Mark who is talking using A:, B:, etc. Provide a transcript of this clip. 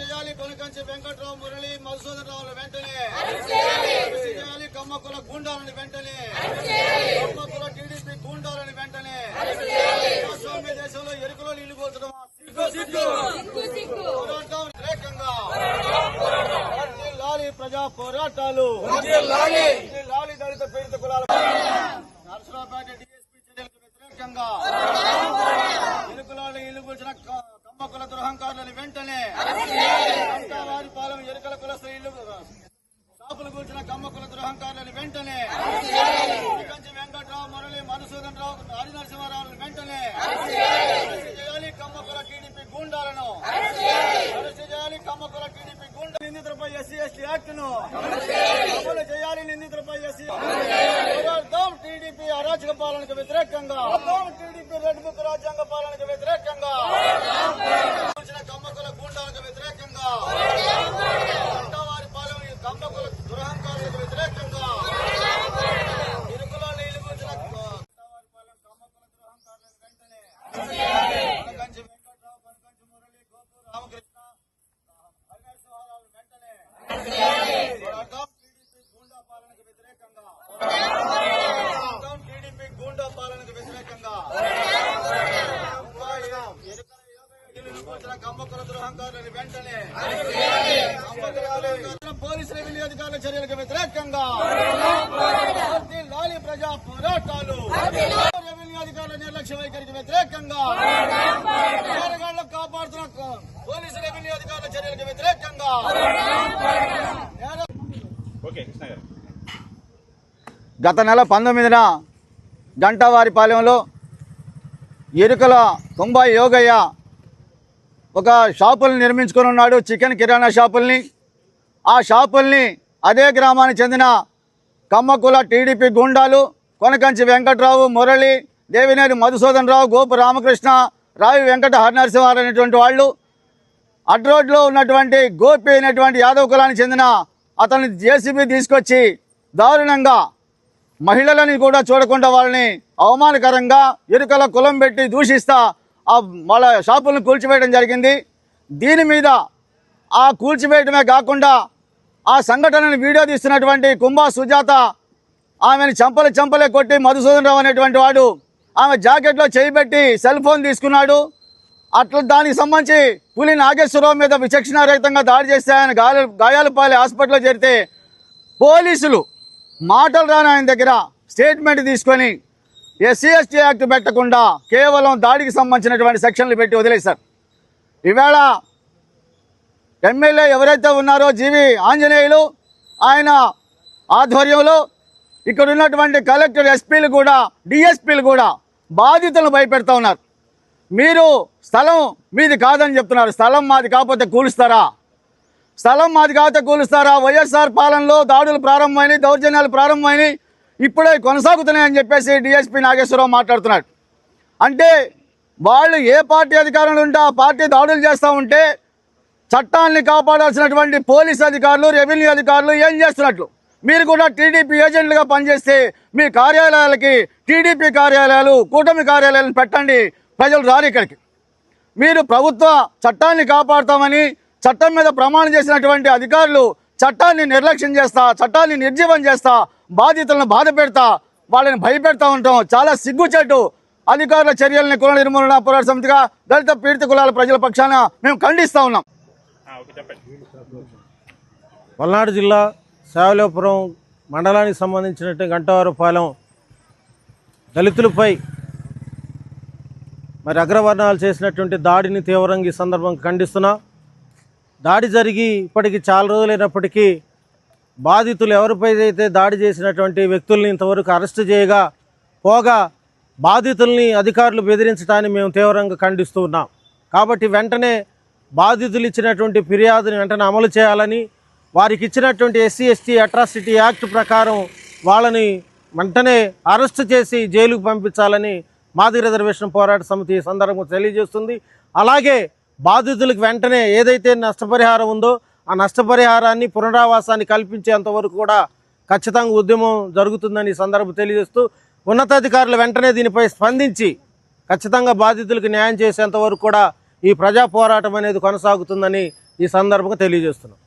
A: చేయాలి కొనకంచి వెంకట్రావు మురళి మధుసూదన్ రావులు వెంటనే చేయాలి కమ్మకుల గుండాలని వెంటనే గుండాలని వెంటనే ప్రజాస్వామ్య దేశంలో ఎరుకలో నీళ్ళు కోల్చడం పోరాటం వ్యతిరేకంగా ప్రజా పోరాటాలు లాలి దళిత పీడిత కులాల నరసరావుపేట డిఎస్పీ చర్యలకు వ్యతిరేకంగా రావుని వెంటనే కంచి వెంకట్రావు మురళి మధుసూదన్ రావు హరి నరసింహారావులను వెంటనే చేయాలి. కమ్మకుల టీడీపీ గూండాలను అరెస్ట్ చేయాలి. కమ్మకుల టీడీపీ గూండా నిందితులపై ఎస్సీ ఎస్టీ యాక్ట్ను అమలు చేయాలి. నిందితులపై ఎస్సీ టీడీపీ అరాచక పాలనకు వ్యతిరేకంగా టీడీపీ రెడ్ బుక్ రాజ్యాంగ పాలనకు వ్యతిరేకంగా వచ్చిన కమ్మకుల గూండాలకు వ్యతిరేకంగా వారి పాలన కమ్మకుల దురహంకారులకు వ్యతిరేకంగా ఇరుకులో నీళ్ళు కూర్చిన వారి పాలన కమ్మకుల దురహంకారులకు వెంటనే కనకంచి వెంకట్రావు కనకంచి మురళి గోపు రామకృష్ణ హరినరసింహారావు వెంటనే పోరాడదాం టీడీపీ గూండా పాలనకు వ్యతిరేకంగా పోరాడదాం టీడీపీ గూండా పాలనకు వ్యతిరేకంగా కమ్మకుల దురహంకారులను వెంటనే చర్యలకు వ్యతిరేకంగా లాలి ప్రజా పోరాటాలు అధికారుల నిర్లక్ష్య వైఖరికి వ్యతిరేకంగా నేరగాళ్ళను కాపాడుతున్న క- పోలీసు చర్యలకు వ్యతిరేకంగా
B: ఓకే కృష్ణ గారు
A: గత నెల పంతొమ్మిదిన గంటవారిపాలెంలో ఎరుకల కుంభ యోగయ్య ఒక షాపుల్ని నిర్మించుకొని ఉన్నాడు చికెన్ కిరాణా షాపుల్ని. ఆ షాపుల్ని అదే గ్రామానికి చెందిన కమ్మకుల టీడీపీ గుండాలు కొనకంచి వెంకట్రావు మురళి దేవినేని మధుసూదన్ రావు గోపు రామకృష్ణ రావి వెంకట హరినరసింహారావు అనేటువంటి వాళ్ళు. అడ్రోడ్లో ఉన్నటువంటి గోపి అయినటువంటి యాదవ్ కులానికి చెందిన అతన్ని జేసీబీ తీసుకొచ్చి దారుణంగా మహిళలని కూడా చూడకుండా వాళ్ళని అవమానకరంగా ఎరుకల కులం పెట్టి దూషిస్తా ఆ వాళ్ళ షాపులను కూల్చివేయడం జరిగింది. దీని మీద ఆ కూల్చివేయడమే కాకుండా ఆ సంఘటనను వీడియో తీస్తున్నటువంటి కుంభా సుజాత ఆమెను చంపలు చంపలే కొట్టి మధుసూదన్ రావు అనేటువంటి వాడు ఆమె జాకెట్లో చేయి పెట్టి సెల్ ఫోన్ తీసుకున్నాడు. అట్లా దానికి సంబంధించి పులి నాగేశ్వరరావు మీద విచక్షణారహితంగా దాడి చేస్తే ఆయన గాయాలు గాయాలు హాస్పిటల్లో చేరితే పోలీసులు మాటలు రాని ఆయన దగ్గర స్టేట్మెంట్ తీసుకొని ఎస్సీ ఎస్టీ యాక్ట్ పెట్టకుండా కేవలం దాడికి సంబంధించినటువంటి సెక్షన్లు పెట్టి వదిలేశారు. ఈవేళ ఎమ్మెల్యే ఎవరైతే ఉన్నారో జీవి ఆంజనేయులు ఆయన ఆధ్వర్యంలో ఇక్కడ ఉన్నటువంటి కలెక్టర్ ఎస్పీలు కూడా డిఎస్పీలు కూడా బాధితులను భయపెడతా ఉన్నారు. మీరు స్థలం మీది కాదని చెప్తున్నారు. స్థలం మాది కాకపోతే కూలుస్తారా? స్థలం మాది కాకపోతే కూలుస్తారా? వైఎస్ఆర్ పాలనలో దాడులు ప్రారంభమైనాయి దౌర్జన్యాలు ప్రారంభమైనాయి ఇప్పుడే కొనసాగుతున్నాయని చెప్పేసి డిఎస్పీ నాగేశ్వరరావు మాట్లాడుతున్నాడు. అంటే వాళ్ళు ఏ పార్టీ అధికారంలో ఉంటే ఆ పార్టీ దాడులు చేస్తూ ఉంటే చట్టాన్ని కాపాడాల్సినటువంటి పోలీస్ అధికారులు రెవెన్యూ అధికారులు ఏం చేస్తున్నట్లు? మీరు కూడా టీడీపీ ఏజెంట్లుగా పనిచేస్తే మీ కార్యాలయాలకి టీడీపీ కార్యాలయాలు కూటమి కార్యాలయాలను పెట్టండి ప్రజలు రారు ఇక్కడికి. మీరు ప్రభుత్వ చట్టాన్ని కాపాడుతామని చట్టం మీద ప్రమాణం చేసినటువంటి అధికారులు చట్టాన్ని నిర్లక్ష్యం చేస్తా చట్టాన్ని నిర్జీవం చేస్తా బాధితులను బాధ పెడతా వాళ్ళని భయపెడతా ఉంటాం. చాలా సిగ్గుచెట్టు అధికారుల చర్యల్ని కుల నిర్మూలన పోరాట సమితిగా దళిత పీడిత కులాల ప్రజల పక్షాన మేము ఖండిస్తా ఉన్నాం.
C: పల్నాడు జిల్లా శావలేపురం మండలానికి సంబంధించినట్టు గంటవారపాలెం దళితులపై మరి అగ్రవర్ణాలు చేసినటువంటి దాడిని తీవ్రంగా ఈ సందర్భం ఖండిస్తున్నా. దాడి జరిగి ఇప్పటికి చాలా రోజులైనప్పటికీ బాధితులు ఎవరిపై అయితే దాడి చేసినటువంటి వ్యక్తుల్ని ఇంతవరకు అరెస్టు చేయగా పోగా బాధితుల్ని అధికారులు బెదిరించడాన్ని మేము తీవ్రంగా ఖండిస్తూ ఉన్నాం. కాబట్టి వెంటనే బాధితులు ఇచ్చినటువంటి ఫిర్యాదుని వెంటనే అమలు చేయాలని వారికి ఇచ్చినటువంటి ఎస్సీ ఎస్టీ అట్రాసిటీ యాక్ట్ ప్రకారం వాళ్ళని వెంటనే అరెస్ట్ చేసి జైలుకు పంపించాలని మాది రిజర్వేషన్ పోరాట సమితి ఈ సందర్భంగా తెలియజేస్తుంది. అలాగే బాధితులకు వెంటనే ఏదైతే నష్టపరిహారం ఉందో ఆ నష్టపరిహారాన్ని పునరావాసాన్ని కల్పించేంత వరకు కూడా ఖచ్చితంగా ఉద్యమం జరుగుతుందని ఈ సందర్భం తెలియజేస్తూ ఉన్నతాధికారులు వెంటనే దీనిపై స్పందించి ఖచ్చితంగా బాధితులకు న్యాయం చేసేంత వరకు కూడా ఈ ప్రజా పోరాటం అనేది కొనసాగుతుందని ఈ సందర్భంగా తెలియజేస్తున్నాం.